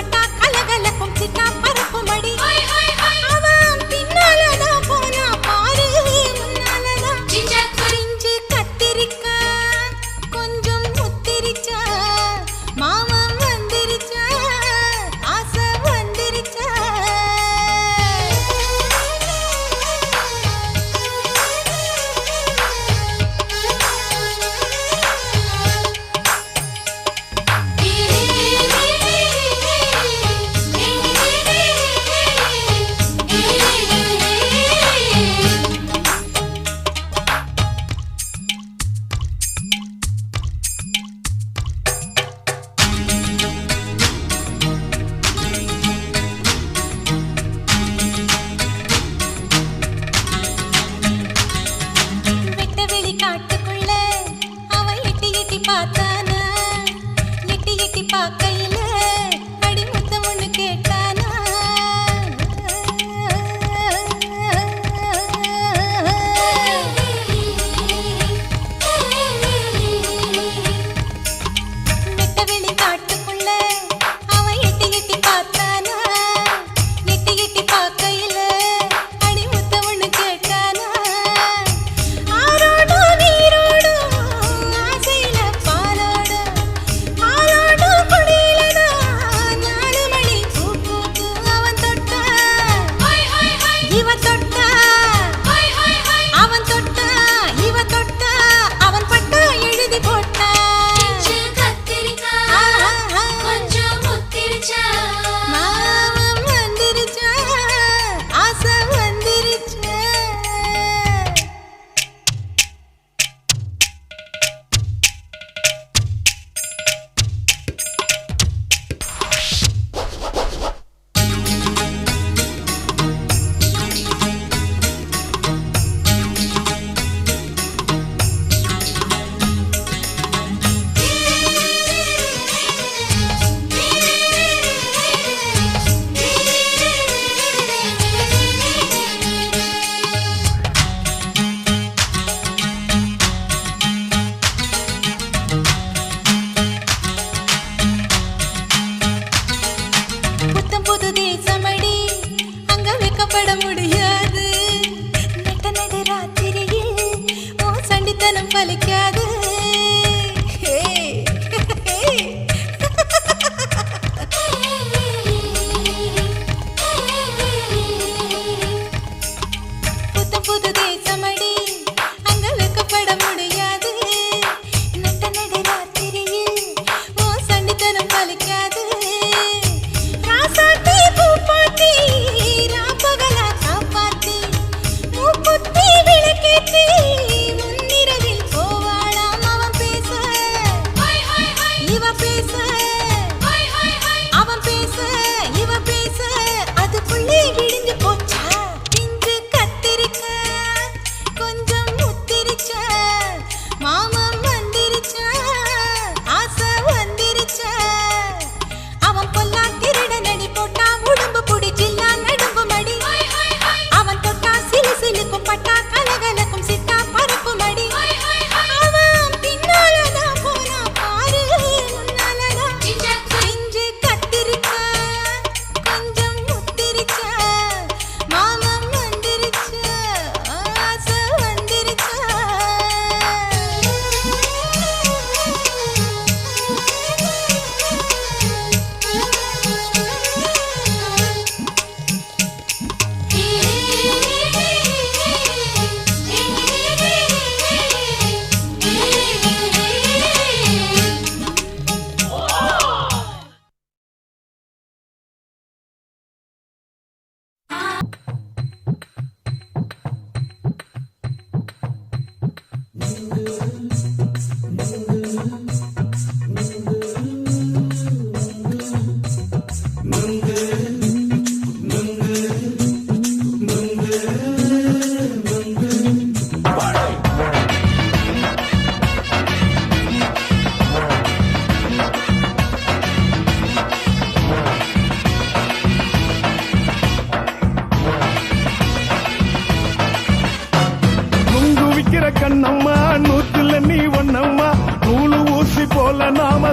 ಪಟಾಕ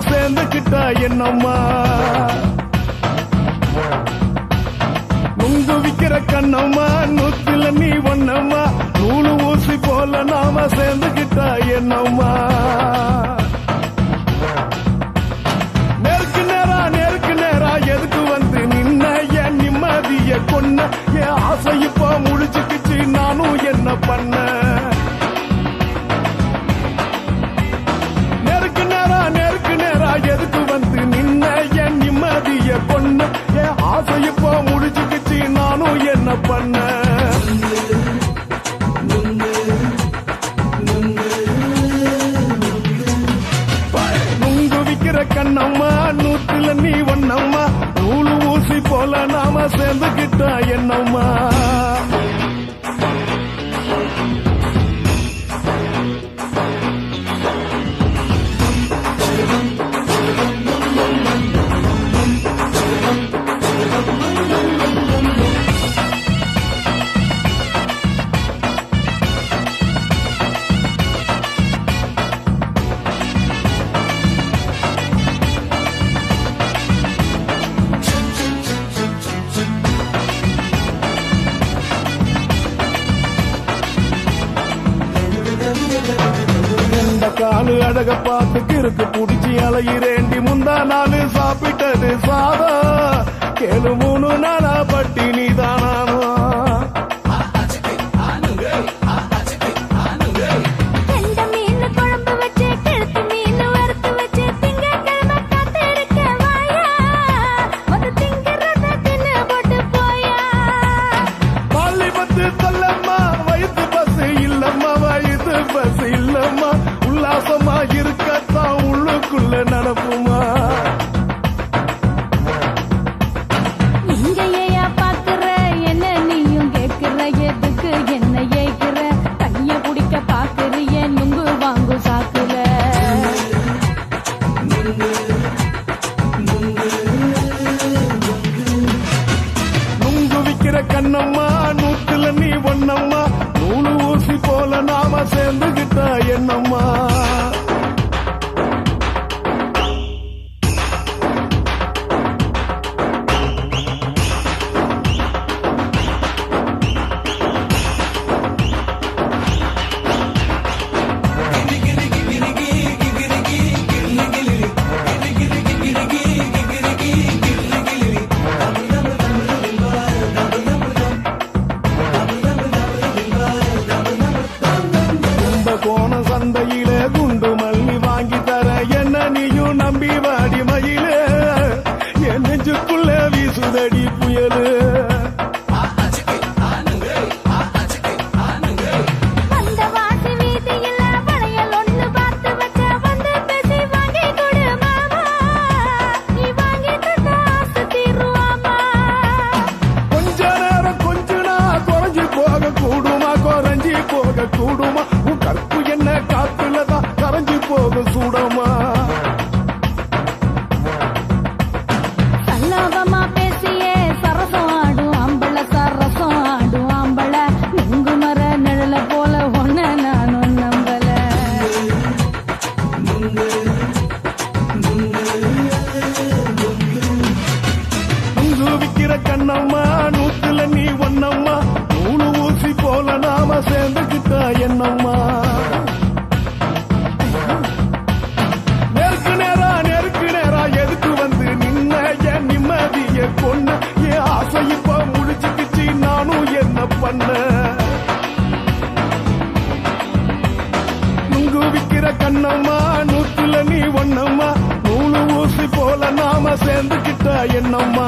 சேர்ந்துக்கிட்டா என்னம்மா? நுங்கு விக்கிற கண்ணம்மா நூத்தில நீ ஒன்னம்மா நூலு ஊசி போல நாம சேர்ந்துக்கிட்டா என்னம்மா? நேருக்கு நேரா நேருக்கு நேரா எதுக்கு வந்து நின்ன? என் கொன்ன என் ஆசை இப்ப நானும் என்ன பண்ண? ஆசை இப்போ முடிச்சுக்கிச்சு நானும் என்ன பண்ண? கண்ணம்மா நூற்றுல நீ ஒன்னம்மா நூலு ஊசி போல நாம சேர்ந்துகிட்டா என்னம்மா? உலக பாட்டுக்கு இருக்கு புடிச்சு அலையிறேண்டி முந்தா நானு சாப்பிட்டது சாதா கேளு மூணு நாளா பட்டினி நீதானானோ போல நாம சேர்ந்துகிட்டா என்னம்மா? போல நாம சேர்ந்துகிட்டா என்னம்மா?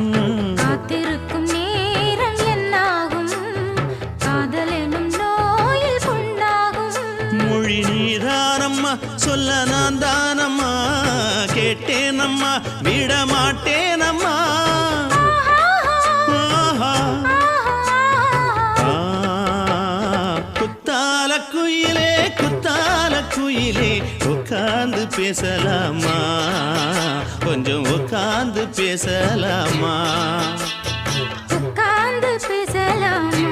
சொல்ல நான் தானம்மா? கேட்டேனம்மா. விட மாட்டேனம்மா குத்தால குயிலே குத்தால குயிலே உட்காந்து பேசலாமா? கொஞ்சம் உட்காந்து பேசலாமா? உட்காந்து பேசலாமா?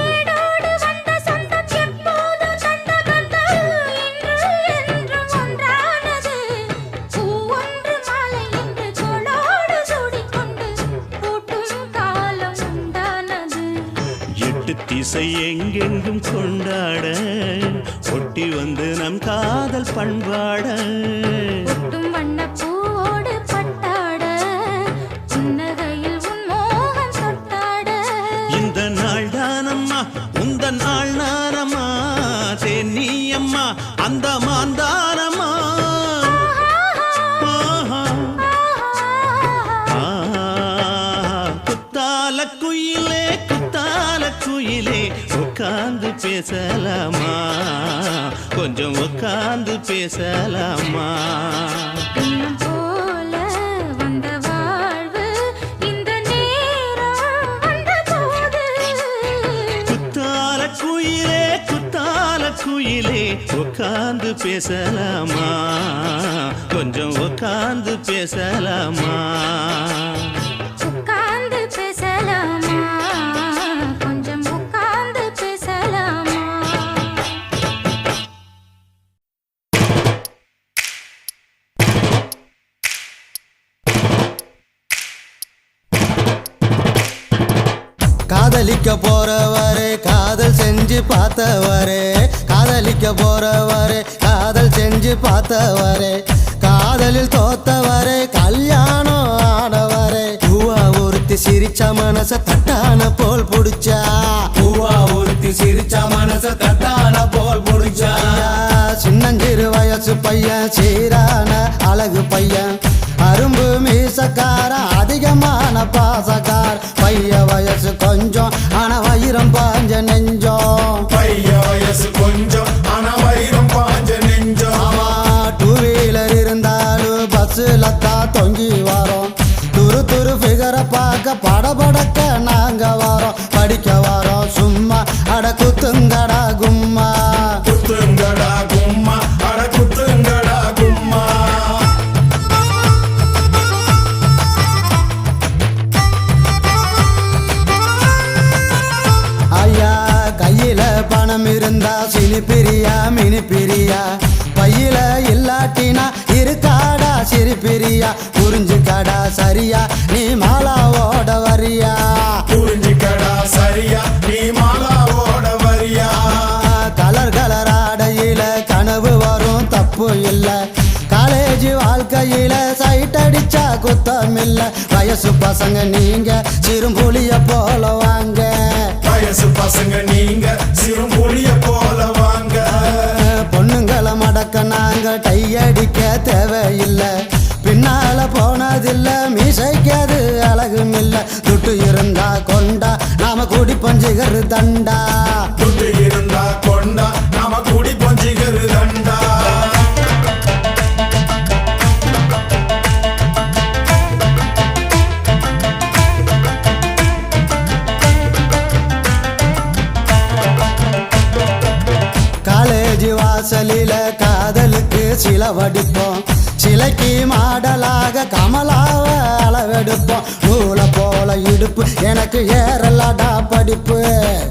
காதல் பண்பாட ஒட்டும் வண்ணப் பூவோடு பட்டாட புன்னகையில் உன் மோகம் தொட்டாட இந்த நாள் தானம்மா உந்த நாள் நானம்மா தென்னி அம்மா அந்த மாந்தானம்மா. குத்தால குயிலே குத்தால குயிலே உட்கார்ந்து பேசலாமா? கொஞ்சம் உட்கார்ந்து பேசலாமா? குத்தால குயிலே குத்தால குயிலே உட்கார்ந்து பேசலாமா? கொஞ்சம் உட்கார்ந்து பேசலாமா? பார்த்தவரே காதலிக்க போறவரே காதல் செஞ்சு பார்த்தவரே காதலில் தோத்தவரே கல்யாணம் ஆனவரே. பூவா ஒருத்தி சிரிச்ச மனச தட்டான போல் புடிச்சா. பூவா ஒருத்தி சிரிச்ச மனச தட்டான போல் புடிச்சா. சின்னஞ்சிறு வயசு பையன் சீரான அழகு பையன். அரும்பு மீசக்கார அதிகமான பாசக்கார். பைய வயசு கொஞ்சம் ஆன வயிறம் பாஞ்ச நெஞ்சு. பார்க்க படபடக்க நான் அடிச்சா குத்தம் இல்ல வயசு பசங்க நீங்க சிறுபுலிய போல வாங்க. வயசு பசங்க நீங்க சிறுபுலிய போல வாங்க. பொண்ணுங்களை மடக்க நாங்க டை அடிக்க தேவையில்லை. பின்னால போனதில்ல மீசைக்காது அழகும் இல்ல துட்டு இருந்தா கொண்டா நாம குடி பஞ்சுகரு தண்டா. துட்டு இருந்தா கொண்டா நாம குடி பஞ்சிகரு தண்டா. வாசலில காதலுக்கு சில வடிப்போம் சிலைக்கு மாடலாக கமலாவ அளவெடுப்போம். நூலை போல இடுப்பு எனக்கு ஏறலடா படிப்பு.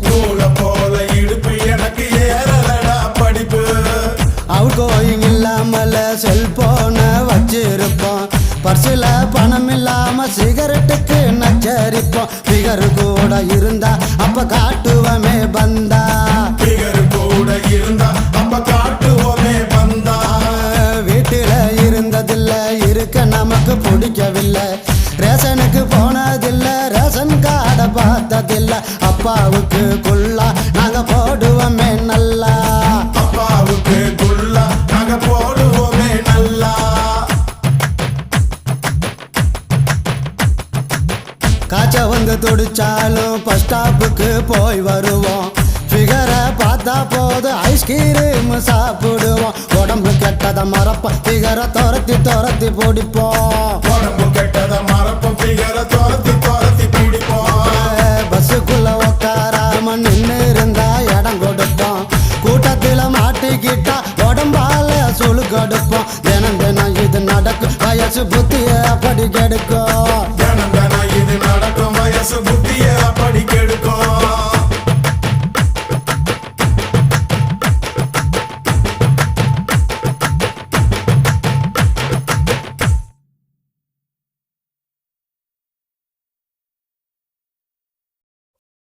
நூல போல இடுப்பு எனக்கு ஏறலடா படிப்பு. அவுட் கோயிங் இல்லாமல செல்போன வச்சிருப்போம். பர்சில் பணம் இல்லாம சிகரெட்டுக்கு நச்சரிப்போம். பிகர் கூட இருந்தா அப்ப காட்டுவமே பந்தா பார்த்ததில்ல அப்பாவுக்கு குள்ளா நாங்க போடுவோமே நல்லா. அப்பாவுக்கு குள்ளா நாங்க போடுவோமே நல்லா. காய்ச்ச வந்து துடிச்சாலும் பஸ் ஸ்டாப்புக்கு போய் வருவோம். ஃபிகரை பார்த்தா போதும் ஐஸ்கிரீம் சாப்பிடுவோம். உடம்பு கெட்டதை மறப்போம் ஃபிகரை துரத்தி துரத்தி பிடிப்போம். சுழு புத்திய படி கெடுக்கும்.